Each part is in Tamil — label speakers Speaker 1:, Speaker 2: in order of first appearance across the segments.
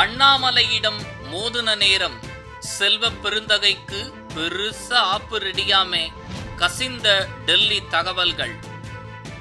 Speaker 1: அண்ணாமலையிடம் மோதுன நேரம் செல்வ பெருந்தகைக்கு பெருச ஆப்பு ரெடியாமே கசிந்த டெல்லி தகவல்கள்.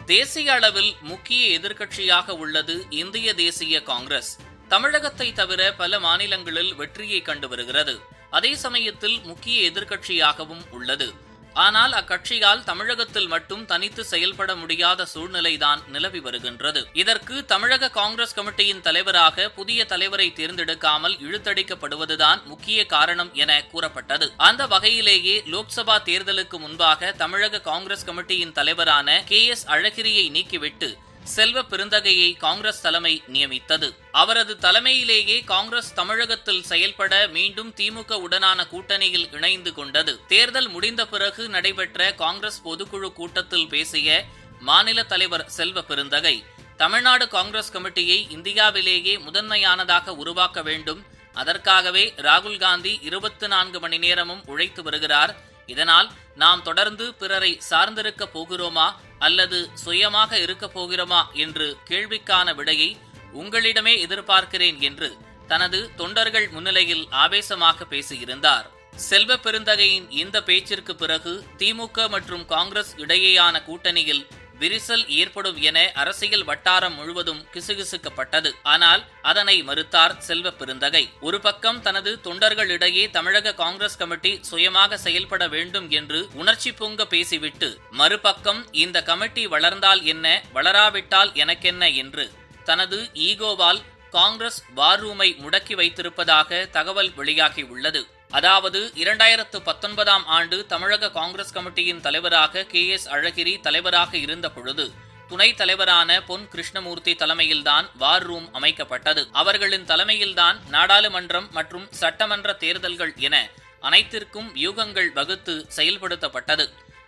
Speaker 1: தேசிய அளவில் முக்கிய எதிர்க்கட்சியாக உள்ளது இந்திய தேசிய காங்கிரஸ். தமிழகத்தை தவிர பல மாநிலங்களில் வெற்றியை கண்டு வருகிறது. அதே சமயத்தில் முக்கிய எதிர்க்கட்சியாகவும் உள்ளது. ஆனால் அக்கட்சியால் தமிழகத்தில் மட்டும் தனித்து செயல்பட முடியாத சூழ்நிலைதான் நிலவி வருகின்றது. இதற்கு தமிழக காங்கிரஸ் கமிட்டியின் தலைவராக புதிய தலைவரை தேர்ந்தெடுக்காமல் இழுத்தடிக்கப்படுவதுதான் முக்கிய காரணம் என கூறப்பட்டது. அந்த வகையிலேயே லோக்சபா தேர்தலுக்கு முன்பாக தமிழக காங்கிரஸ் கமிட்டியின் தலைவரான கே எஸ் அழகிரியை நீக்கிவிட்டு செல்வ பெருந்தகையை காங்கிரஸ் தலைமை நியமித்தது. அவரது தலைமையிலேயே காங்கிரஸ் தமிழகத்தில் செயல்பட மீண்டும் திமுக உடனான கூட்டணியில் இணைந்து கொண்டது. தேர்தல் முடிந்த பிறகு நடைபெற்ற காங்கிரஸ் பொதுக்குழு கூட்டத்தில் பேசிய மாநில தலைவர் செல்வ பெருந்தகை தமிழ்நாடு காங்கிரஸ் கமிட்டியை இந்தியாவிலேயே முதன்மையானதாக உருவாக்க வேண்டும். அதற்காகவே ராகுல் காந்தி இருபத்தி நான்கு மணி நேரமும் உழைத்து வருகிறார். இதனால் நாம் தொடர்ந்து பிறரை சார்ந்திருக்க போகிறோமா அல்லது சுயமாக இருக்க போகிறோமா என்று கேள்விக்கான விடையை உங்களிடமே எதிர்பார்க்கிறேன் என்று தனது தொண்டர்கள் முன்னிலையில் ஆவேசமாக பேசியிருந்தார். செல்வ பெருந்தகையின் இந்த பேச்சிற்கு பிறகு திமுக மற்றும் காங்கிரஸ் இடையேயான கூட்டணியில் விரிசல் ஏற்படும் என அரசியல் வட்டாரம் முழுவதும் கிசுகிசுக்கப்பட்டது. ஆனால் அதனை மறுத்தார் செல்வ பெருந்தகை. ஒரு பக்கம் தனது தொண்டர்களிடையே தமிழக காங்கிரஸ் கமிட்டி சுயமாக செயல்பட வேண்டும் என்று உணர்ச்சி பொங்க பேசிவிட்டு மறுபக்கம் இந்த கமிட்டி வளர்ந்தால் என்ன வளராவிட்டால் எனக்கென்ன என்று தனது ஈகோவால் காங்கிரஸ் வார் ரூமை முடக்கி வைத்திருப்பதாக தகவல் வெளியாகியுள்ளது அதாவது இரண்டாயிரத்து பத்தொன்பதாம் ஆண்டு தமிழக காங்கிரஸ் கமிட்டியின் தலைவராக கே எஸ் அழகிரி தலைவராக இருந்த பொழுது துணைத் தலைவரான பொன் கிருஷ்ணமூர்த்தி தலைமையில்தான் வார் ரூம் அமைக்கப்பட்டது. அவர்களின் தலைமையில்தான் நாடாளுமன்றம் மற்றும் சட்டமன்ற தேர்தல்கள் என அனைத்திற்கும் வியூகங்கள் வகுத்து செயல்படுத்தப்பட்டது.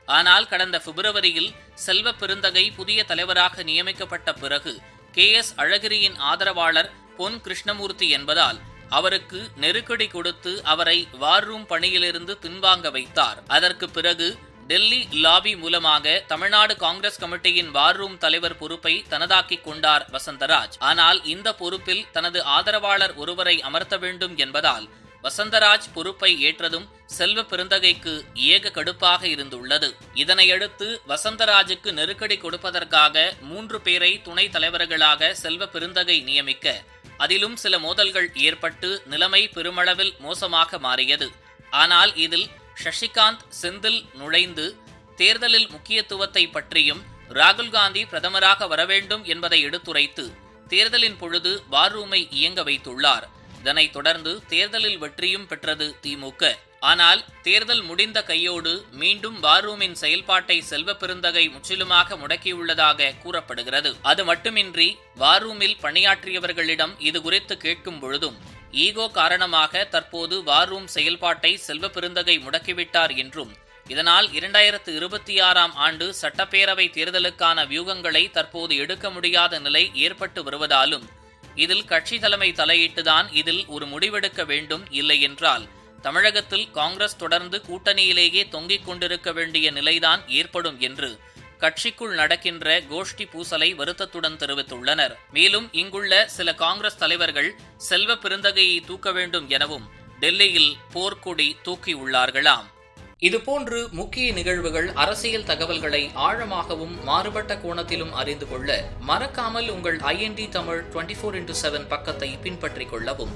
Speaker 1: ஆனால் கடந்த பிப்ரவரியில் செல்வ பெருந்தகை புதிய தலைவராக நியமிக்கப்பட்ட பிறகு கே எஸ் அழகிரியின் ஆதரவாளர் பொன் கிருஷ்ணமூர்த்தி என்பதால் அவருக்கு நெருக்கடி கொடுத்து அவரை வார்ரூம் பணியிலிருந்து பின்வாங்க வைத்தார். அதற்கு பிறகு டெல்லி லாபி மூலமாக தமிழ்நாடு காங்கிரஸ் கமிட்டியின் வார்ரூம் தலைவர் பொறுப்பை தனதாக்கிக் கொண்டார் வசந்தராஜ். ஆனால் இந்த பொறுப்பில் தனது ஆதரவாளர் ஒருவரை அமர்த்த வேண்டும் என்பதால் வசந்தராஜ் பொறுப்பை ஏற்றதும் செல்வ பெருந்தகைக்கு ஏக கடுப்பாக இருந்துள்ளது. இதனையடுத்து வசந்தராஜுக்கு நெருக்கடி கொடுப்பதற்காக மூன்று பேரை துணைத் தலைவர்களாக செல்வ பெருந்தகை நியமிக்க அதிலும் சில மோதல்கள் ஏற்பட்டு நிலைமை பெருமளவில் மோசமாக மாறியது. ஆனால் இதில் சசிகாந்த் செந்தில் நுழைந்து தேர்தலில் முக்கியத்துவத்தை பற்றியும் ராகுல் காந்தி பிரதமராக வரவேண்டும் என்பதை எடுத்துரைத்து தேர்தலின் பொழுது வார் ரூமை இயங்க வைத்துள்ளார். இதனைத் தொடர்ந்து தேர்தலில் வெற்றியும் பெற்றது திமுக ஆனால் தேர்தல் முடிந்த கையோடு மீண்டும் வாரூமின் செயல்பாட்டை செல்வ பெருந்தகை முற்றிலுமாக முடக்கியுள்ளதாக கூறப்படுகிறது. அது மட்டுமின்றி வாரூமில் பணியாற்றியவர்களிடம் இது குறித்து கேட்கும் பொழுதும் ஈகோ காரணமாக தற்போது வாரூம் செயல்பாட்டை செல்வ பெருந்தகை முடக்கிவிட்டார் என்றும் இதனால் இரண்டாயிரத்து இருபத்தி ஆறாம் ஆண்டு சட்டப்பேரவை தேர்தலுக்கான வியூகங்களை தற்போது எடுக்க முடியாத நிலை ஏற்பட்டு வருவதாலும் இதில் கட்சி தலைமை தலையிட்டுதான் இதில் ஒரு முடிவெடுக்க வேண்டும் இல்லை என்றால் தமிழகத்தில் காங்கிரஸ் தொடர்ந்து கூட்டணியிலேயே தொங்கிக் கொண்டிருக்க வேண்டிய நிலைதான் ஏற்படும் என்று கட்சிக்குள் நடக்கின்ற கோஷ்டி பூசலை வருத்தத்துடன் தெரிவித்துள்ளனர். மேலும் இங்குள்ள சில காங்கிரஸ் தலைவர்கள் செல்வ பெருந்தகையை தூக்க வேண்டும் எனவும் டெல்லியில் போர்க்கொடி தூக்கியுள்ளார்களாம். இதுபோன்று முக்கிய நிகழ்வுகள் அரசியல் தகவல்களை ஆழமாகவும் மாறுபட்ட கோணத்திலும் அறிந்து கொள்ள மறக்காமல் உங்கள் IND Tamil twenty four into seven பக்கத்தை பின்பற்றிக் கொள்ளவும்.